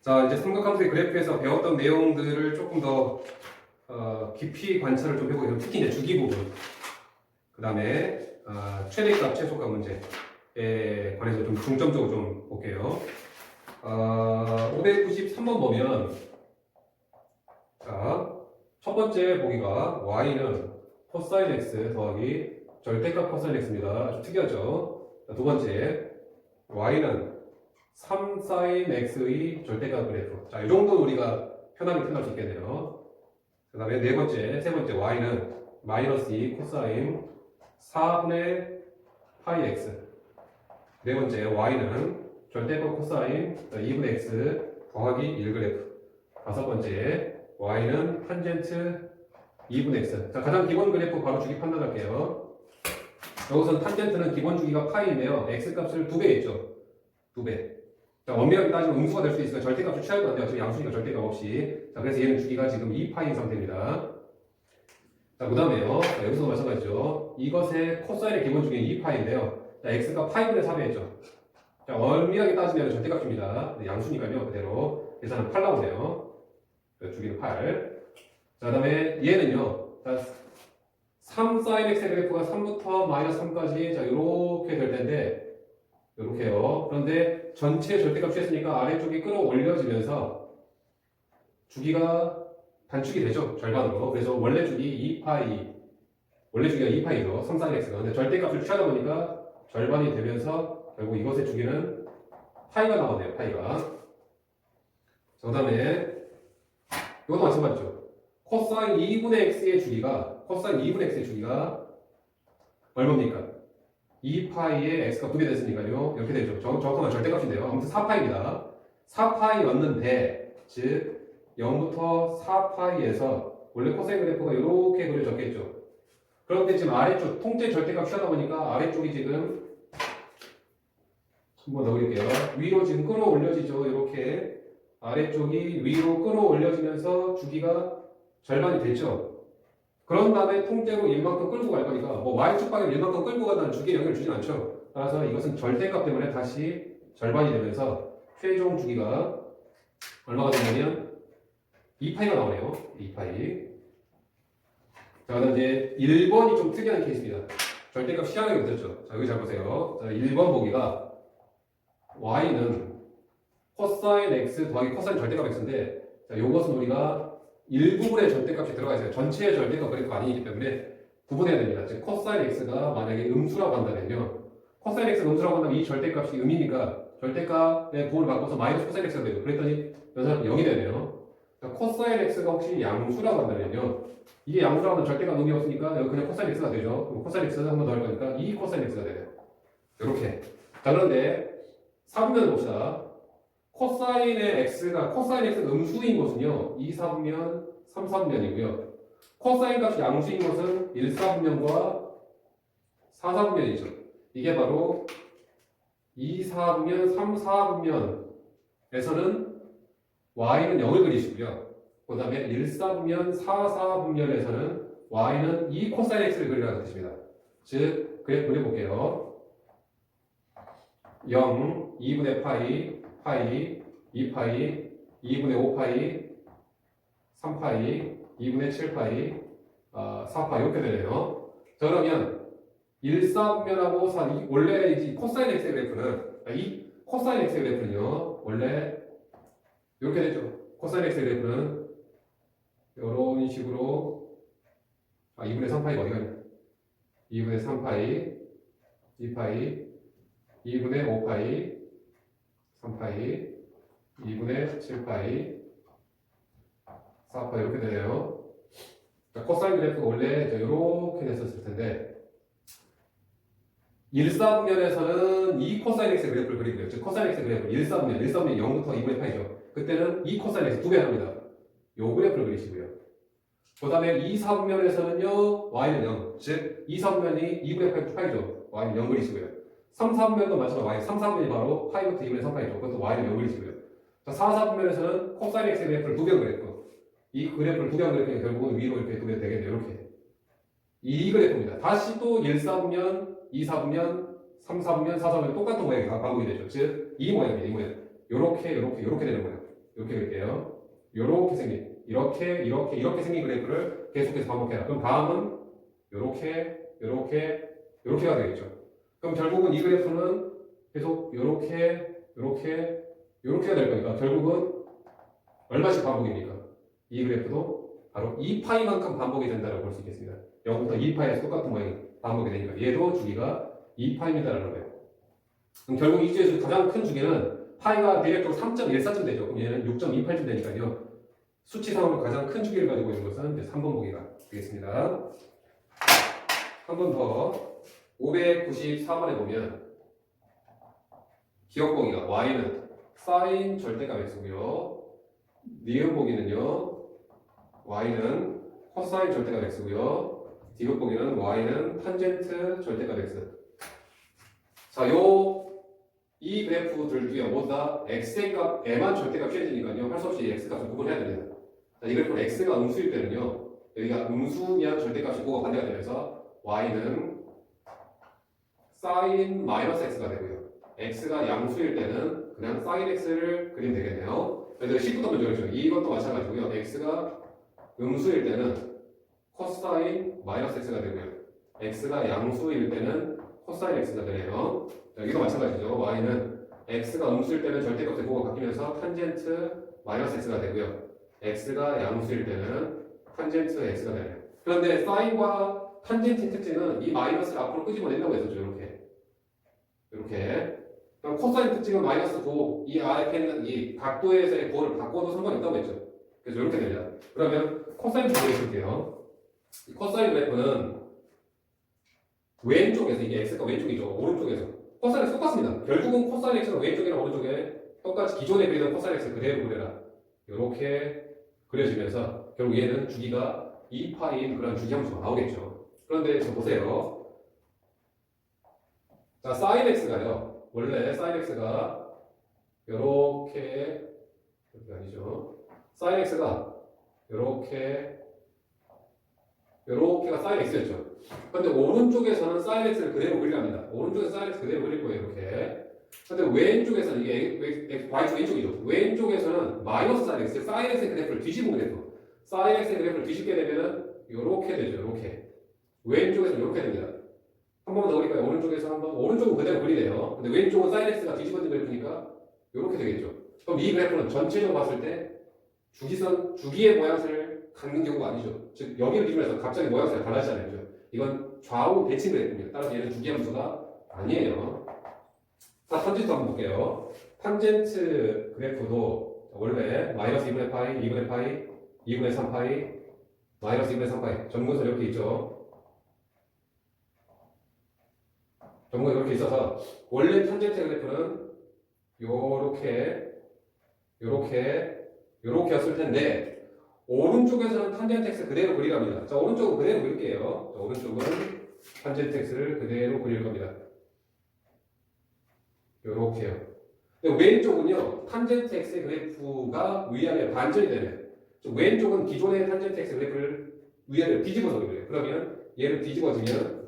자, 이제 삼각함수의 그래프에서 배웠던 내용들을 조금 더 어, 깊이 관찰을 좀 해보겠습니다. 특히 이제 주기 부분, 그 다음에 어, 최대값, 최소값 문제에 관해서 좀 중점적으로 좀 볼게요. 어, 593번 보면 자, 첫 번째 보기가 y는 코사인 x 더하기 절대값 코사인 x입니다. 아주 특이하죠. 자, 두 번째 y는 3 sin x의 절대값 그래프. 자, 이 정도 우리가 편하게 표현할 수 있겠네요. 그 다음에 네 번째, 세 번째 y는 마이너스 2 코사인 4분의 파이 x. 네 번째 y는 절대값 코사인 2분의 x 더하기 1 그래프. 다섯 번째 y는 탄젠트 2분의 x. 자, 가장 기본 그래프 바로 주기 판단할게요. 여기서 탄젠트는 기본 주기가 파이인데요. x 값을 두 배 있죠. 두 배. 자, 엄밀하게 따지면 음수가 될 수 있으니까 절대값을 취할 건데요. 지금 양수니까 절대값 없이. 자, 그래서 얘는 주기가 지금 2파인 상태입니다. 자, 그 다음에요. 자, 여기서도 마찬가지죠. 이것의 코사인의 기본 주기는 2파인데요. 자, x가 파이분의 4배였죠. 자, 엄밀하게 따지면 절대값입니다. 네, 양수니까요. 그대로. 계산은 8 나오네요. 그 주기는 8. 자, 그 다음에 얘는요. 자, 3 sin x의 그래프가 3부터 마이너스 3까지 자, 요렇게 될 텐데 요렇게요. 그런데 전체 절대값 취했으니까 아래쪽이 끌어올려지면서 주기가 단축이 되죠. 절반으로. 그래서 원래 주기 2파이 원래 주기가 2파이죠. 3 sin x가. 근데 절대값을 취하다 보니까 절반이 되면서 결국 이것의 주기는 파이가 나오네요. 파이가. 자, 그 다음에 이것도 마찬가지죠. 코사인 2분의 x의 주기가 코사인 2분의 x의 주기가 얼마입니까? 2파이의 x가 2배 됐으니까요. 이렇게 되죠. 정, 정확한 절대값인데요. 아무튼 4파이입니다. 4파이였는데 즉 0부터 4파이에서 원래 코사인 그래프가 이렇게 그려졌겠죠. 그런데 지금 아래쪽 통째 절대값 취하다 보니까 아래쪽이 지금 한번 더 그릴게요. 위로 지금 끌어올려지죠. 이렇게 아래쪽이 위로 끌어올려지면서 주기가 절반이 됐죠. 그런 다음에 통째로 1만큼 끌고 갈 거니까 뭐 y축 방향 1만큼 끌고 간다는 주기에 영향을 주진 않죠. 따라서 이것은 절대값 때문에 다시 절반이 되면서 최종 주기가 얼마가 되냐면 2파이가 나오네요. 2파이. 자, 그다음 이제 1번이 좀 특이한 케이스입니다. 절대값 시향하게 붙었죠. 자, 여기 잘 보세요. 자, 1번 보기가 y는 코사인 x 더하기 코사인 절대값 x인데 자, 요것은 우리가 일부분의 절대값이 들어가 있어요. 전체의 절대값 그래프가 아니기 때문에 구분해야 됩니다. 즉 코사인 x가 만약에 음수라고 한다면요. 코사인 x가 음수라고 한다면 이 절대값이 음이니까 절대값의 부호를 바꿔서 마이너스 코사인 x가 되고 그랬더니 여기서 0이 되네요. 자, 코사인 x가 혹시 양수라고 한다면요. 이게 양수라고 하면 절대값 음이 없으니까 그냥 코사인 x가 되죠. 그럼 코사인 x는 한번 더할 거니까 2 코사인 x가 되네요. 이렇게. 자 그런데 3면 봅시다. 코사인의 x가 코사인 x가 음수인 것은요. 2, 3면, 3, 3면이고요. 코사인 값이 양수인 것은 1, 4분면과 4, 4분면이죠. 이게 바로 2, 4분면, 3, 4분면에서는 y는 0을 그리시고요. 그 다음에 1, 4분면, 4, 4분면에서는 y는 2 코사인 x를 그리라는 뜻입니다. 즉, 그래 그려볼게요. 0, 2분의 파이, 파이, 2파이, 2분의 5파이, 3파이, 2분의 7파이, 아, 4파이 이렇게 되네요. 자 그러면 1, 4분면하고 4, 이, 원래 이 코사인 x 그래프는 아, 이 코사인 x 그래프는요 원래 이렇게 되죠. 코사인 x 그래프는 이런 식으로 아 2분의 3파이가 어디 가냐? 2분의 3파이, 2파이, 2분의 5파이, 3파이, 2분의 7파이, 4파이 이렇게 되네요. 자, 코사인 그래프가 원래 이렇게 됐었을 텐데 1사분면에서는 2 코사인 x 그래프를 그리고요. 즉 코사인 x 그래프 1사분면, 1사분면 0부터 2분의 파이죠. 그때는 2 코사인 x 두배 합니다. 요 그래프를 그리시고요. 그 다음에 2, 4분면에서는요, y는 0. 즉, 2, 4분면이 2분의 8, 파이죠. y는 0 그리시고요. 3, 4분면도 마찬가지로 y, 3, 4분면이 바로 파이부터 2분의 3파이죠. 그것도 y는 0 그리시고요. 자, 4, 4분면에서는 코사인 x 그래프를 두개 그랬고, 이 그래프를 두개 그랬으니 결국은 위로 이렇게 두개 되겠네요. 이렇게. 이 그래프입니다. 다시 또 1, 4분면, 2, 4분면, 3, 4분면, 4, 4분면 똑같은 모양이 반복이 되죠. 즉, 이 모양입니다. 이 모양. 요렇게, 요렇게, 요렇게 되는 거예요. 이렇게 그릴게요. 이렇게 생긴, 이렇게, 이렇게, 이렇게 생긴 그래프를 계속해서 반복해라. 그럼 다음은 이렇게, 이렇게, 이렇게가 되겠죠. 그럼 결국은 이 그래프는 계속 이렇게, 이렇게, 이렇게가 될 거니까 결국은 얼마씩 반복입니까? 이 그래프도 바로 2파이만큼 반복이 된다고 볼 수 있겠습니다. 0부터 2파이에서 똑같은 모양이 반복이 되니까 얘도 주기가 2파이입니다라는 거예요. 그럼 결국 이 중에서 가장 큰 주기는 파이가 대략적으로 3.14쯤 되죠. 그럼 얘는 6.28쯤 되니까요. 수치상으로 가장 큰 주기를 가지고 있는 것은 이제 3번 보기가 되겠습니다. 한 번 더 594번에 보면 기억 보기가 y는 사인 절대값 x고요. 니은 보기는요. y는 코사인 절대값 x고요. 디귿 보기는 y는 탄젠트 절대값 x. 자, 요 이 그래프들 중에 모두 다 x의 값, 에만 절대값 취해지니까요. 할 수 없이 x 값을 구분해야 됩니다. 자, 이 그래프는 x가 음수일 때는요. 여기가 음수면 절대값이고 반대가 되면서 y는 sin 마이너스 x가 되고요. x가 양수일 때는 그냥 sin x를 그리면 되겠네요. 그래서 19도 먼저 그렇죠. 이것도 마찬가지고요. x가 음수일 때는 코사인 마이너스 x가 되고요. x가 양수일 때는 코사인 x가 되네요. 자, 여기도 마찬가지죠. y는 x가 음수일 때는 절대값의 보호가 바뀌면서 탄젠트 마이너스 x가 되고요. x가 양수일 때는 탄젠트 x가 되네요. 그런데 사인과 탄젠트 특징은 이 마이너스를 앞으로 끄집어낸다고 했었죠. 이렇게. 이렇게. 그럼 코사인 특징은 마이너스 9, 이 앞에 있는 이 각도에서의 9를 바꿔도 상관이 없다고 했죠. 그래서 이렇게 됩니다. 그러면 코사인 보여줄게요. 이 코사인 그래프는 왼쪽에서 이게 x가 왼쪽이죠. 오른쪽에서 코사인이 똑같습니다. 결국은 코사인 x는 왼쪽이랑 오른쪽에 똑같이 기존에 그리던 코사인 x 그대로 그려라. 이렇게 그려지면서 결국 얘는 주기가 2파인 그런 주기 함수가 나오겠죠. 그런데 저 보세요. 자, sin x가요. 원래 sin x가 이렇게 이렇게 아니죠. sin x가 이렇게 이렇게가 sin x였죠. 근데 오른쪽에서는 sin x를 그대로 그리랍니다. 오른쪽에서 sin x 그대로 그릴 거예요. 이렇게. 근데 왼쪽에서는 이게 y축 왼쪽이죠. 왼쪽에서는 마이너스 sin x, sin x의 그래프를 뒤집은 그래프. sin x의 그래프를 뒤집게 되면은 이렇게 되죠. 이렇게. 왼쪽에서는 이렇게 됩니다. 한 번만 더 그릴까요? 오른쪽에서 한 번. 오른쪽은 그대로 그리네요. 근데 왼쪽은 x가 뒤집어진 그래프니까 이렇게 되겠죠. 그럼 이 그래프는 전체적으로 봤을 때 주기선, 주기의 모양새를 갖는 경우가 아니죠. 즉, 여기를 기준해서 갑자기 모양새가 달라지잖아요. 그죠? 이건 좌우 대칭 그래프입니다. 따라서 얘는 주기 함수가 아니에요. 자, 탄젠트 한번 볼게요. 탄젠트 그래프도 원래 마이너스 2분의 파이, 2분의 파이, 2분의 3파이, 마이너스 2분의 3파이. 전문선 이렇게 있죠. 전문선 이렇게 있어서 원래 탄젠트 그래프는 요렇게, 요렇게, 요렇게 였을 텐데 오른쪽에서는 탄젠트 x 그대로 그리랍니다. 자, 오른쪽은 그대로 그릴게요. 자, 오른쪽은 탄젠트 x를 그대로 그릴 겁니다. 요렇게요. 왼쪽은요, 탄젠트 x의 그래프가 위아래 반전이 되면, 즉 왼쪽은 기존의 탄젠트 x 그래프를 위아래 뒤집어서 그려요. 그러면 얘를 뒤집어지면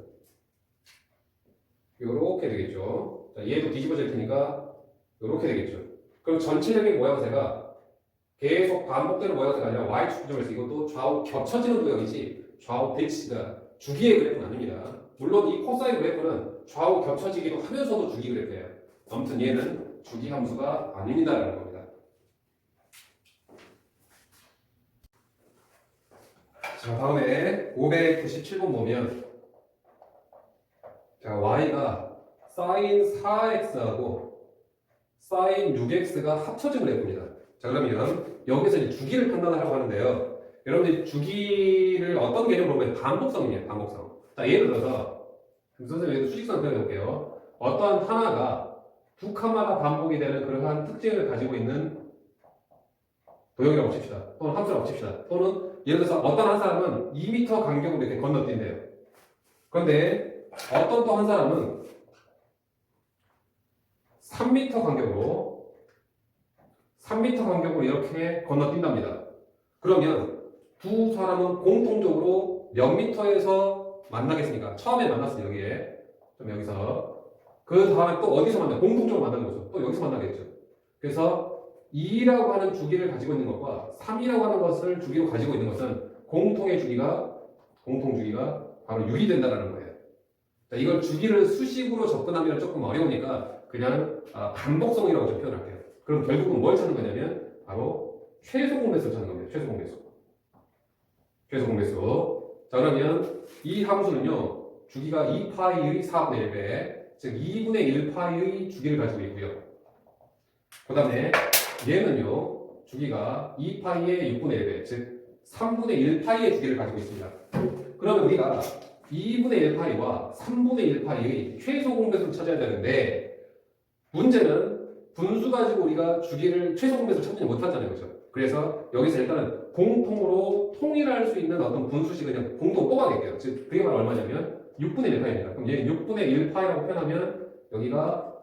요렇게 되겠죠. 자, 얘도 뒤집어질 테니까 요렇게 되겠죠. 그럼 전체적인 모양새가 계속 반복되는 모양새가 아니라 y축 구조에서 이것도 좌우 겹쳐지는 모양이지 좌우 대치가 주기의 그래프는 아닙니다. 물론 이 코사인 그래프는 좌우 겹쳐지기도 하면서도 주기 그래프예요. 아무튼 얘는 주기 함수가 아닙니다라는 겁니다. 자, 다음에 597번 보면 자, y가 sin 4x하고 sin 6x가 합쳐진 그래프입니다. 자, 그러면 여기서 이제 주기를 판단하라고 하는데요. 여러분들 주기를 어떤 개념으로 보면 반복성이에요. 반복성. 자, 예를 들어서 선생님 여기 수직선 그려볼게요. 어떤 하나가 두 칸마다 반복이 되는 그러한 특징을 가지고 있는 도형이라고 칩시다. 또는 함수라고 칩시다. 또는 예를 들어서 어떤 한 사람은 2m 간격으로 이렇게 건너뛴대요. 그런데 어떤 또 한 사람은 3m 간격으로 3m 간격으로 이렇게 건너뛴답니다. 그러면 두 사람은 공통적으로 몇 미터에서 만나겠습니까? 처음에 만났어요, 여기에. 좀 여기서. 그 다음에 또 어디서 만나? 공통적으로 만나는 거죠. 또 여기서 만나겠죠. 그래서 2라고 하는 주기를 가지고 있는 것과 3이라고 하는 것을 주기로 가지고 있는 것은 공통의 주기가 공통 주기가 바로 6이 된다는 거예요. 자, 이걸 주기를 수식으로 접근하면 조금 어려우니까 그냥 아, 반복성이라고 좀 표현할게요. 그럼 결국은 뭘 찾는 거냐면 바로 최소 공배수를 찾는 겁니다. 최소 공배수. 최소 공배수. 자 그러면 이 함수는요 주기가 2파이의 4분의 1배 즉 2분의 1파이의 주기를 가지고 있고요. 그 다음에 얘는요 주기가 2파이의 6분의 1배 즉 3분의 1파이의 주기를 가지고 있습니다. 그러면 우리가 2분의 1파이와 3분의 1파이의 최소 공배수를 찾아야 되는데 문제는 분수 가지고 우리가 주기를 최소 공배수를 찾지 못한다는 거죠. 그래서 여기서 일단은 공통으로 통일할 수 있는 어떤 분수식을 그냥 공통 뽑아낼게요. 즉 그게 바로 얼마냐면 6분의 1파입니다. 그럼 얘는 6분의 1파이라고 표현하면 여기가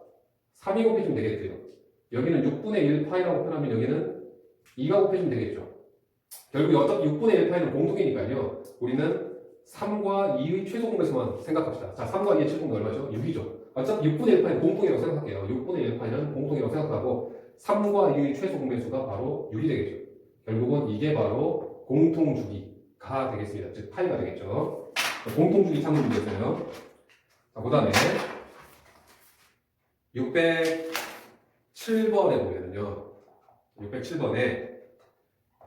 3이 곱해주면 되겠고요. 여기는 6분의 1파이라고 표현하면 여기는 2가 곱해주면 되겠죠. 결국 어차피 6분의 1파이는 공통이니까요. 우리는 3과 2의 최소 공배수만 생각합시다. 자, 3과 2의 최소 공배 얼마죠? 6이죠. 어차피 6분의 1파이는 공통이라고 생각할게요. 6분의 1파이는 공통이라고 생각하고 3과 2의 최소 공배수가 바로 6이 되겠죠. 결국은 이게 바로 공통 주기가 되겠습니다. 즉 파이가 되겠죠. 공통 주기 참고 문제였어요. 자, 그 다음에 607번에 보면은요. 607번에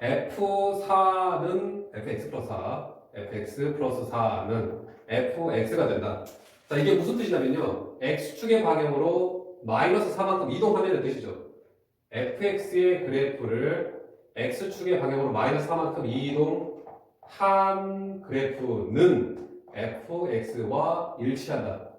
F4는 fx 플러스 4, fx 플러스 4는 fx가 된다. 자, 이게 무슨 뜻이냐면요. x축의 방향으로 마이너스 4만큼 이동하는 뜻이죠. fx의 그래프를 x축의 방향으로 마이너스 4만큼 이동한 그래프는 fx와 일치한다.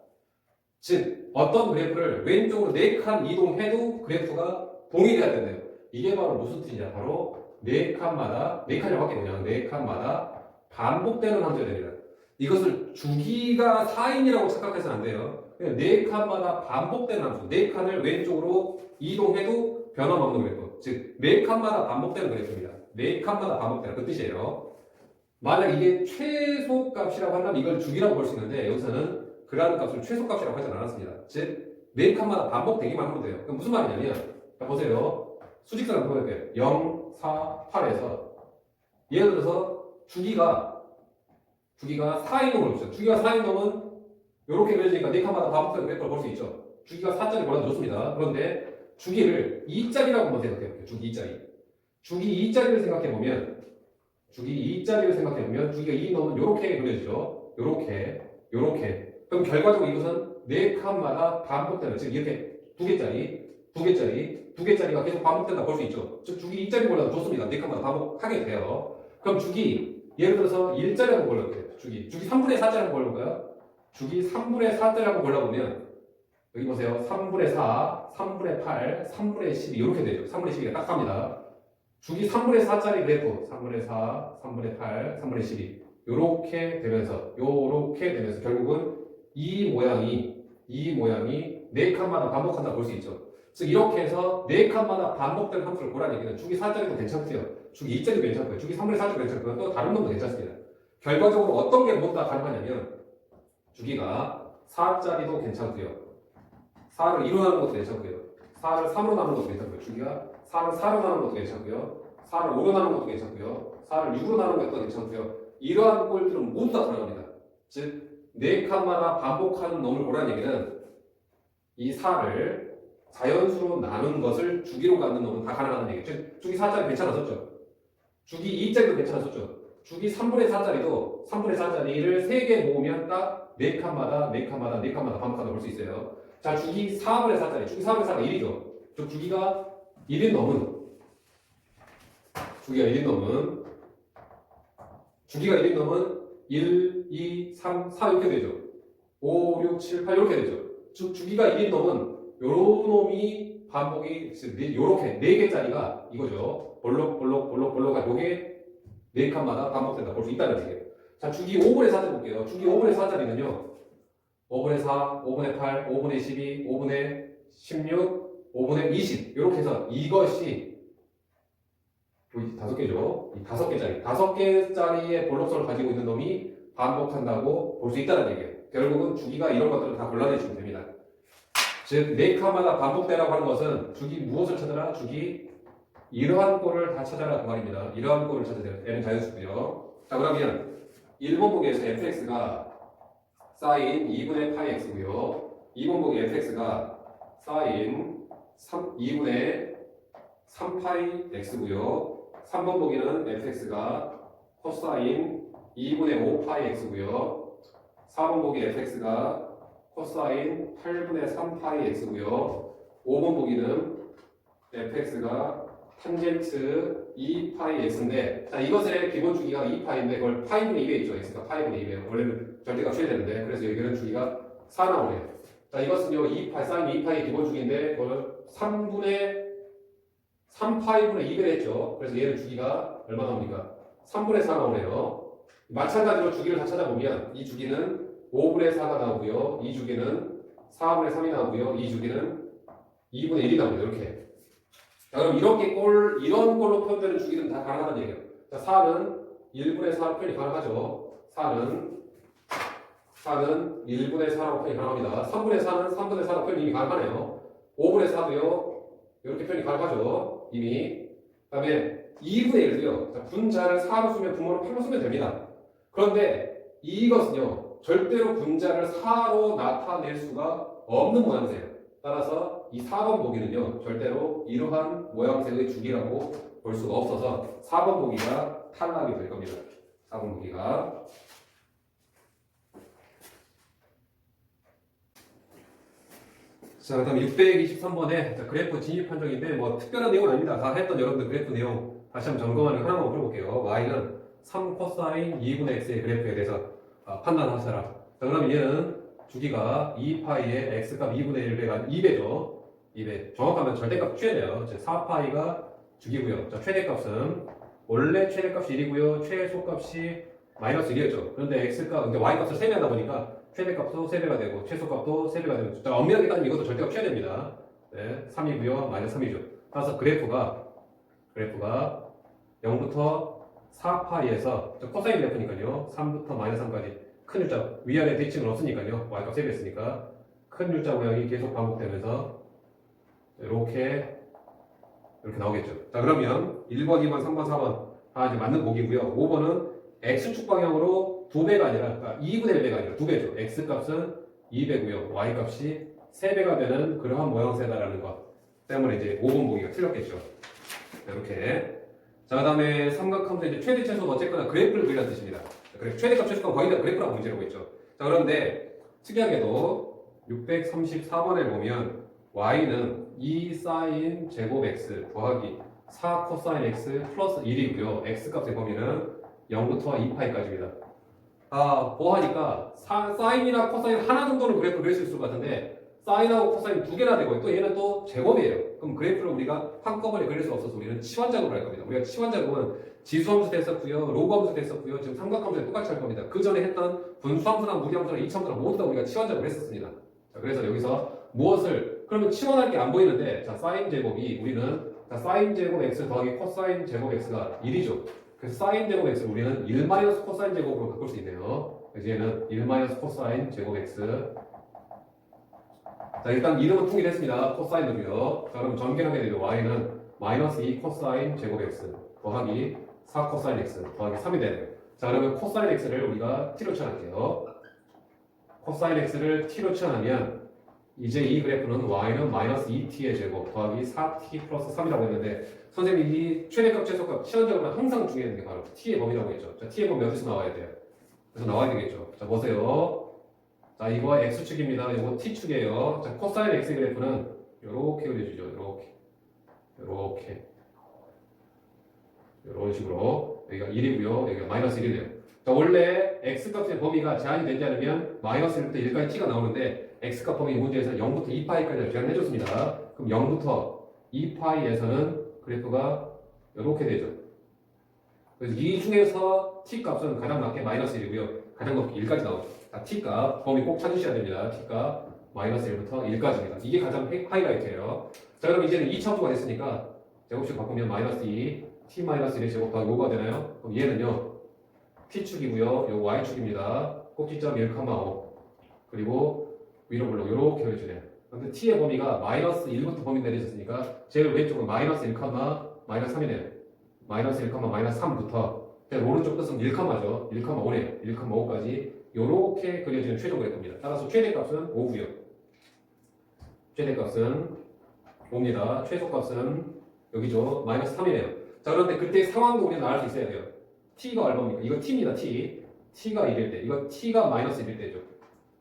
즉, 어떤 그래프를 왼쪽으로 4칸 이동해도 그래프가 동일해야 된대요. 이게 바로 무슨 뜻이냐? 바로 4칸마다, 4칸이라고 할게요. 그냥 4칸마다 반복되는 됩니다. 이것을 주기가 4인이라고 착각해서는 안 돼요. 그냥 4칸마다 반복되는 함수, 4칸을 왼쪽으로 이동해도 변함없는 그래프. 즉, 4칸마다 반복되는 그래프입니다. 4칸마다 반복되는 그 뜻이에요. 만약 이게 최소값이라고 한다면 이걸 주기라고 볼 수 있는데 여기서는 그라는 값을 최소값이라고 하진 않았습니다. 즉, 4칸마다 반복되기만 하면 돼요. 무슨 말이냐면, 자, 보세요. 수직선 한번 보여볼게요. 0, 4, 8에서 예를 들어서 주기가 주기가 4인 놈을 봅시다. 주기가 4인 놈은 이렇게 그려지니까 4칸마다 반복되는 그래프를 볼수 있죠. 주기가 4짜리 골라줬습니다. 그런데 주기를 2짜리라고 한번 생각해 볼게요. 주기 2짜리. 주기 2짜리를 생각해 보면 주기 2짜리를 생각해 보면 주기가 2인 놈은 이렇게 그려지죠. 이렇게 이렇게 그럼 결과적으로 이것은 4칸마다 반복되는 즉 이렇게 두 개짜리 두 개짜리, 두 개짜리가 계속 반복된다 볼 수 있죠. 즉 주기 2짜리 골라도 좋습니다. 4칸마다 반복하게 돼요. 그럼 주기, 예를 들어서 1짜리 한번 골라볼게요. 주기, 주기 3분의 4짜리 한번 골라볼까요? 주기 3분의 4짜리 한번 골라보면 여기 보세요. 3분의 4, 3분의 8, 3분의 12 이렇게 되죠. 3분의 12가 딱 갑니다. 주기 3분의 4짜리 그래프 3분의 4, 3분의 8, 3분의 12 이렇게 되면서 요렇게 되면서 결국은 이 모양이 이 모양이 4칸마다 반복한다 볼 수 있죠. 즉 이렇게 해서 4칸마다 반복된 함수를 고라는 얘기는 주기 4짜리도 괜찮고요. 주기 2짜리도 괜찮고요. 주기 3분의 4짜리도 괜찮고요. 또 다른 놈도 괜찮습니다. 결과적으로 어떤 게 모두 다 가능하냐면 주기가 4짜리도 괜찮고요. 4를 2로 나누는 것도 괜찮고요. 4를 3으로 나누는 것도 괜찮고요. 주기가 4를 4로 나누는 것도 괜찮고요. 4를 5로 나누는 것도 괜찮고요. 4를 6으로 나누는 것도 괜찮고요. 이러한 꼴들은 모두 다 가능합니다. 즉 4칸마다 반복하는 놈을 보라는 얘기는 이 4를 자연수로 나눈 것을 주기로 갖는 놈은 다 가능하다는 얘기죠. 즉, 주기 4짜리 괜찮았었죠. 주기 2짜리도 괜찮았었죠. 주기 3분의 4짜리도 3분의 4짜리를 3개 모으면 딱 4칸마다 4칸마다 4칸마다 반복한다 볼 수 있어요. 자, 주기 4분의 4짜리. 주기 4분의 4가 1이죠. 즉, 주기가 1인 놈은 주기가 1인 놈은 주기가 1인 놈은 1, 2, 3, 4 이렇게 되죠. 5, 6, 7, 8 이렇게 되죠. 즉, 주기가 1인 놈은 요런 놈이 반복이 네- 요렇게 네 개짜리가 이거죠. 볼록 볼록 볼록 볼록가 요게 네 칸마다 반복된다 볼 수 있다는 얘기예요. 자 주기 5분의 4짜 볼게요. 주기 5분의 4짜리는요. 5분의 4, 5분의 8, 5분의 12, 5분의 16, 5분의 20 이렇게 해서 이것이? 다섯 개죠. 이 다섯 개짜리 다섯 개짜리의 볼록선을 가지고 있는 놈이 반복한다고 볼 수 있다는 얘기예요. 결국은 주기가 이런 것들을 다 골라내주면 됩니다. 즉, 네 칸마다 반복되라고 하는 것은 주기 무엇을 찾으라? 주기 이러한 꼴을 다 찾아라 그 말입니다. 이러한 꼴을 돼요. 얘는 자연수고요. 자 그러면 1번 보기에서 fx가 사인 2분의 파이 x고요. 2번 보기 fx가 사인 3, 2분의 3파이 x고요. 3번 보기는 fx가 코사인 2분의 5파이 x고요. 4번 보기 fx가 코사인 8분의 3 파이 x고요. 5번 보기는 fx가 탄젠트 2 파이 x인데 자 이것의 기본 주기가 2파인데 그걸 파이분의 2에 있죠. x가 파이분의 2에 원래는 취해야 되는데 그래서 여기는 주기가 4 나오네요. 자 이것은요 2 파이 사인 2 파이 기본 주기인데 그걸 3분의 3 파이분의 2를 했죠. 그래서 얘는 주기가 얼마 나옵니까? 3분의 4 나오네요. 마찬가지로 주기를 다 찾아보면 이 주기는 5분의 4가 나오고요. 이 주기는 4분의 3이 나오고요. 이 주기는 2분의 1이 나옵니다. 이렇게. 자, 그럼 이렇게 꼴, 이런 꼴로 표현되는 주기는 다 가능하다는 얘기예요. 자, 4는 1분의 4 표현이 가능하죠. 4는 4는 1분의 4라고 표현이 가능합니다. 3분의 4는 3분의 4라고 표현이 이미 가능하네요. 5분의 4도요. 이렇게 표현이 가능하죠. 이미. 그 다음에 2분의 1도요. 자, 분자를 4로 쓰면 분모를 8로 쓰면 됩니다. 그런데 이것은요. 절대로 분자를 4로 나타낼 수가 없는 모양새예요. 따라서 이 4번 보기는요. 절대로 이러한 모양새의 주기라고 볼 수가 없어서 4번 보기가 탈락이 될 겁니다. 4번 보기가. 자, 그 다음 623번에 그래프 진입 판정인데 뭐 특별한 내용은 아닙니다. 다 했던 여러분들 그래프 내용 다시 한번 점검하는 거 하나만 풀어볼게요. y는 3 코사인 2분의 x의 그래프에 대해서 아, 판단하셔라. 자, 그러면 얘는 주기가 2파이의 x값 2분의 1배가 2배죠. 2배. 정확하면 절대값. 즉 4파이가 주기고요. 자, 최대값은 원래 최대값이 1이고요. 최소값이 마이너스 1이었죠. 그런데 x값, 근데 y값을 세배 하다 보니까 최대값도 3배가 되고 최소값도 3배가 되고 자, 엄밀하게 따지면 이것도 절대값 됩니다. 네, 3이고요. 마이너스 3이죠. 따라서 그래프가 그래프가 0부터 4파이에서 코사인 그래프니까요. 3부터 마이너스 3까지 큰 일자 위아래 대칭은 없으니까요. y값 3배 했으니까 큰 일자 모양이 계속 반복되면서 이렇게 이렇게 나오겠죠. 자 그러면 1번, 2번, 3번, 4번 다 이제 맞는 보기고요. 5번은 x축 방향으로 2배가 아니라 그러니까 2분의 1배가 아니라 2배죠. x값은 2배고요. y값이 3배가 되는 그러한 모양새다라는 것 때문에 이제 5번 보기가 틀렸겠죠. 이렇게 자 그 다음에 삼각함수 이제 최대 최소 어쨌거나 그래프를 그리라는 뜻입니다. 그래 최대값 최소값 거의 다 그래프라고 문제라고 있죠. 자 그런데 특이하게도 634번에 보면 y는 2 사인 제곱 x 더하기 4 코사인 x 플러스 1이고요. x 값의 범위는 0부터 2파이까지입니다. 아, 뭐 하니까 사, 사인이나 코사인 하나 정도는 그래프를 그릴 수 있을 것 같은데 사인하고 코사인 두 개나 되고 또 얘는 또 제곱이에요. 그럼 그래프를 우리가 한꺼번에 그릴 수 없어서 우리는 치환 작업을 할 겁니다. 우리가 치환 작업은 지수함수 됐었고요, 로그함수 됐었고요, 지금 삼각함수 똑같이 할 겁니다. 그 전에 했던 분수함수나 무리함수나 이차함수나 모두 다 우리가 치환 작업을 했었습니다. 자, 그래서 여기서 무엇을 그러면 치환할 게 안 보이는데 자 사인 제곱이 우리는 자 사인 제곱 x 더하기 코사인 제곱 x가 1이죠. 그래서 사인 제곱 x 우리는 1 마이너스 코사인 제곱으로 바꿀 수 있네요. 그래서 얘는 1 마이너스 코사인 제곱 x 자 일단 이름은 통일했습니다. 코사인으로요. 자 그럼 전개하게 되면 y는 마이너스 2 코사인 제곱 x 더하기 4 코사인 x 더하기 3이 되네요. 자 그러면 코사인 x를 우리가 t로 치환할게요. 코사인 x를 t로 치환하면 이제 이 그래프는 y는 마이너스 2t의 제곱 더하기 4t 플러스 3이라고 했는데 선생님이 이 최대값 최소값 치환적으로 항상 중요한 게 바로 t의 범위라고 했죠. 자 t의 범위 어디서 나와야 돼요? 그래서 나와야 되겠죠. 자 보세요. 자 이거 x축입니다. 이거 t축이에요. 자 코사인 x 그래프는 이렇게 그려주죠. 이렇게 이렇게 이런 식으로 여기가 1이고요. 여기가 마이너스 1이네요. 자 원래 x 값의 범위가 제한이 되지 않으면 마이너스 1부터 1까지 t가 나오는데 x값 범위 문제에서 0부터 2파이까지 제한을 해줬습니다. 그럼 0부터 2파이에서는 그래프가 이렇게 되죠. 그래서 이 중에서 t 값은 가장 낮게 마이너스 1이고요. 가장 높게 1까지 나오죠. 자, t 값 범위 꼭 찾으셔야 됩니다. t 값 마이너스 1부터 1까지입니다. 이게 가장 하- 하이라이트예요. 자 그럼 이제는 2차함수가 됐으니까 제곱식 바꾸면 마이너스 2 t 마이너스 1의 제곱 더하기 5가 되나요? 그럼 얘는요 t축이고요. 요 y축입니다. 꼭지점 1,5 그리고 위로 불러 이렇게 그려주네요. 근데 t의 범위가 마이너스 1부터 범위 내려졌으니까 제일 왼쪽은 마이너스 1, 마이너스 3이네요. 마이너스 1, 마이너스 3부터 그냥 오른쪽 끝은 1,죠. 1,5네요. 1,5까지 요렇게 그려지는 최종 그래프입니다. 따라서 최대값은 5고요. 최대값은 5입니다. 최소값은 여기죠. 마이너스 3이네요. 자 그런데 그때 상황도 우리는 알수 있어야 돼요. t가 얼마입니까? 이거 t입니다. t. t가 1일 때. 이거 t가 마이너스 1일 때죠.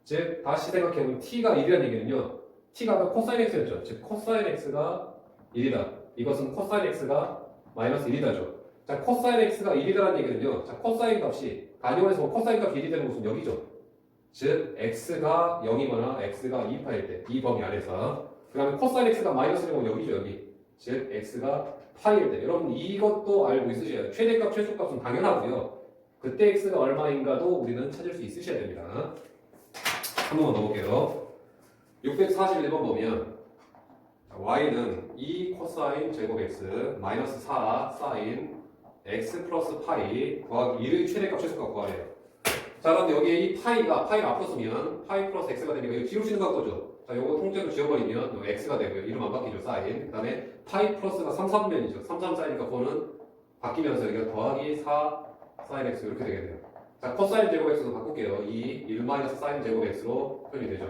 즉 다시 생각해보면 t가 1이라는 얘기는요. t가 아까 코사인 x였죠. 즉 코사인 x가 1이다. 이것은 코사인 x가 마이너스 1이다죠. 자 코사인 x가 1이다라는 얘기는요. 자 코사인 값이 단위원에서 코사인 값이 1이 되는 곳은 여기죠. 즉 x가 0이거나 x가 2파일 때 이 범위 안에서. 그 다음에 코사인 x가 마이너스 1이면 여기죠 여기. 즉 x가 파일 때. 여러분 이것도 알고 있으셔야 돼요. 최대값 최소값은 당연하고요. 그때 x가 얼마인가도 우리는 찾을 수 있으셔야 됩니다. 한 번만 넣어볼게요. 641번 보면 자, y는 2 코사인 제곱 x 마이너스 4 사인 x 플러스 파이 구하기 1의 최대값 최소값 구하래요. 자 그런데 여기에 이 파이가 파이가 앞으로 쓰면 파이 플러스 x가 되니까 이거 쓰는 거죠. 자 요거 통째로 지워버리면 요 x가 되고요. 이름 안 바뀌죠 사인. 그 다음에 파이 플러스가 3, 3면이죠. 3, 3 사이니까 그거는 바뀌면서 여기가 더하기 4 사인 x 이렇게 되겠네요. 자 코사인 제곱 x도 바꿀게요. 이1 마이너스 사인 제곱 x로 표현이 되죠.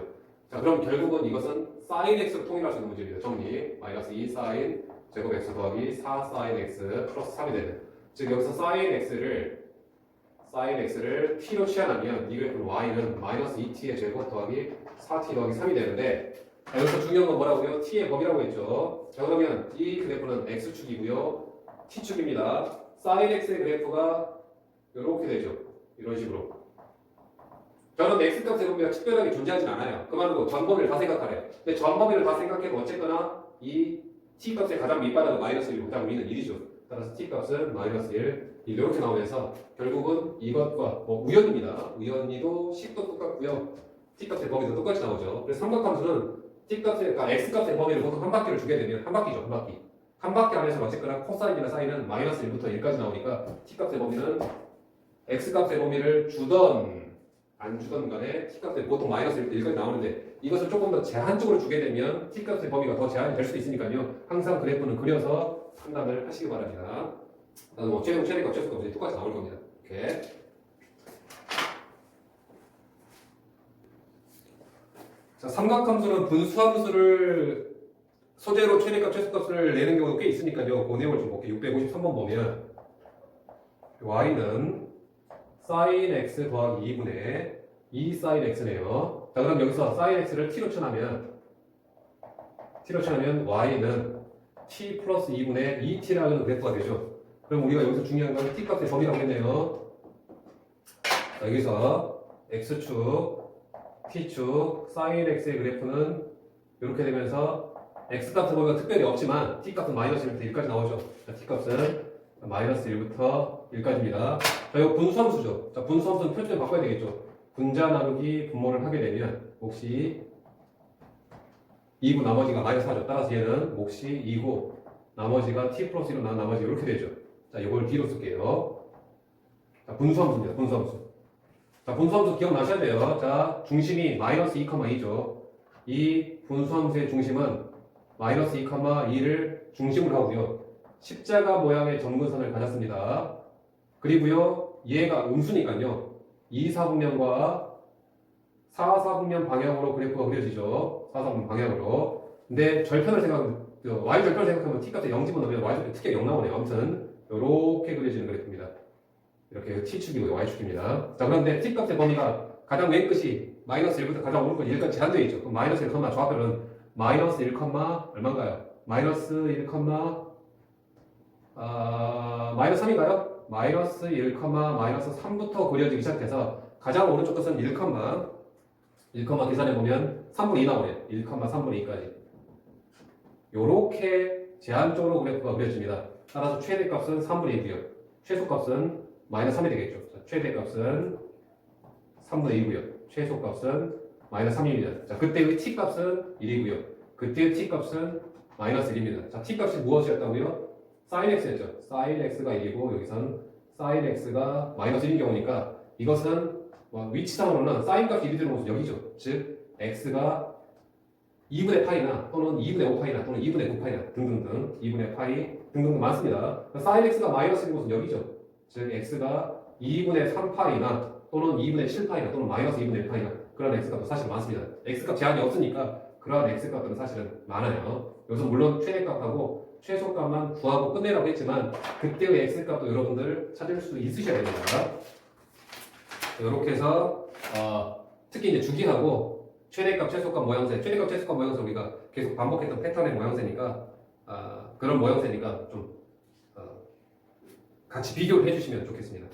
자 그럼 결국은 이것은 사인 x로 통일할 수 있는 문제입니다. 정리. 마이너스 2 사인 제곱 x 더하기 4 사인 x 플러스 3이 되는 즉 여기서 사인 x를 사인 x를 t로 취하면 이 그래프는 y는 마이너스 2t의 제곱 더하기 4t 더하기 3이 되는데 자, 여기서 중요한 건 뭐라고요? t의 범위라고 했죠. 자 그러면 이 그래프는 x축이고요. t축입니다. 사인 x의 그래프가 이렇게 되죠. 이런 식으로. 자 그런데 x값 제곱비가 특별하게 존재하진 않아요. 그뭐 전범위를 다 생각하래요. 근데 전범위를 다 생각해도 어쨌거나 이 t값의 가장 밑바닥은 마이너스 1이고 그다음 위는 1이죠. 따라서 t값은 마이너스 1 이렇게 나오면서 결국은 이것과 뭐 우연입니다. 우연히도 식도 똑같고요. t값의 범위도 똑같이 나오죠. 그래서 삼각함수는 t값의 그러니까 x값의 범위를 보통 한 바퀴를 주게 되면 한 바퀴죠, 한 바퀴. 한 바퀴 안에서 어쨌거나 코사인이나 사인은 마이너스 1부터 1까지 나오니까 t값의 범위는 x값의 범위를 주던 안 주던 간에 t값의 보통 마이너스 1부터 1까지 나오는데 이것을 조금 더 제한적으로 주게 되면 t값의 범위가 더 제한이 될 수도 있으니까요. 항상 그래프는 그려서 판단을 하시기 바랍니다. 나는 뭐 최종 최대값 최소값이 똑같이 나올 겁니다. 이렇게. 자, 삼각함수는 분수함수를 소재로 최대값 최소값을 내는 경우도 꽤 있으니까요. 그 내용을 좀 볼게요. 653번 보면 y는 sin x 더하기 2분의 2 sin x네요. 자, 그럼 여기서 sin x를 t로 쳐나면 t로 쳐나면 y는 t 플러스 2분의 2t라는 그래프가 되죠. 그럼 우리가 여기서 중요한 건 t 값의 범위라고 했네요. 자, 여기서 x축, t축, sin x의 그래프는 이렇게 되면서 x 값의 범위가 특별히 없지만 t 값은 마이너스 1부터 1까지 나오죠. 자, t 값은 마이너스 1부터 1까지입니다. 자, 이거 분수함수죠. 자, 분수함수는 표준을 바꿔야 되겠죠. 분자 나누기 분모를 하게 되면 몫이 2고 나머지가 마이너스 4죠. 따라서 얘는 몫이 2고 나머지가 t 플러스 1로 나온 나머지 이렇게 되죠. 자, 이걸 뒤로 쓸게요. 자, 분수함수입니다. 분수함수. 자, 분수함수 기억나셔야 돼요. 자, 중심이 마이너스 2,2죠. 이 분수함수의 중심은 마이너스 2,2를 중심으로 하고요. 십자가 모양의 점근선을 가졌습니다. 그리고요, 얘가 음수니까요. 2, 4분면과 4, 4분면 방향으로 그래프가 그려지죠. 4, 4분면 방향으로. 근데 절편을 생각하면, 그 y 절편을 생각하면 t값에 0 집어넣으면 y 절편 특히 0 나오네요. 아무튼 이렇게 그려지는 그래프입니다. 이렇게 t축이고 y축입니다. 자 그런데 t값의 범위가 가장 맨 끝이 마이너스 1부터 가장 오른까지 1까지 제한되어 있죠. 그럼 마이너스 1, 좌표는 마이너스 1, 얼마인가요? 마이너스 1, 아, 마이너스 3인가요? 마이너스 1, 마이너스 3부터 그려지기 시작해서 가장 오른쪽 끝은 1, 1, 계산해 보면 3분의 2 나오네요. 1, 3분의 2까지. 요렇게 제한적으로 그래프가 그려집니다. 따라서 최대값은 3분의 2고요. 최소값은 마이너스 3이 되겠죠. 자, 최대값은 3분의 2고요. 최소값은 마이너스 3입니다. 자, 그때의 t값은 1이고요. 그때의 t값은 마이너스 1입니다. 자, t값이 무엇이었다고요? sin x였죠. sin x가 1이고 여기서는 sin x가 마이너스 1인 경우니까 이것은 뭐 위치상으로는 sin 값이 1이 되는 곳은 여기죠. 즉 x가 2분의 파이나 또는 2분의 5파이나 또는 2분의 9파이나 등등등 2분의 파이 등등 많습니다. 사인 x가 마이너스인 곳은 여기죠. 즉 x가 2분의 3파이나 또는 2분의 7파이나 또는 마이너스 2분의 1파이나 그런 x값도 사실 많습니다. x값 제한이 없으니까 그러한 x값들은 사실은 많아요. 여기서 물론 최대값하고 최소값만 구하고 끝내라고 했지만 그때의 x값도 여러분들 찾을 수 있으셔야 됩니다. 이렇게 해서 어, 특히 이제 주기하고 최대값, 최소값 모양새, 최대값, 최소값 모양새 우리가 계속 반복했던 패턴의 모양새니까 아, 그런 모양새니까 좀 어, 같이 비교를 해주시면 좋겠습니다.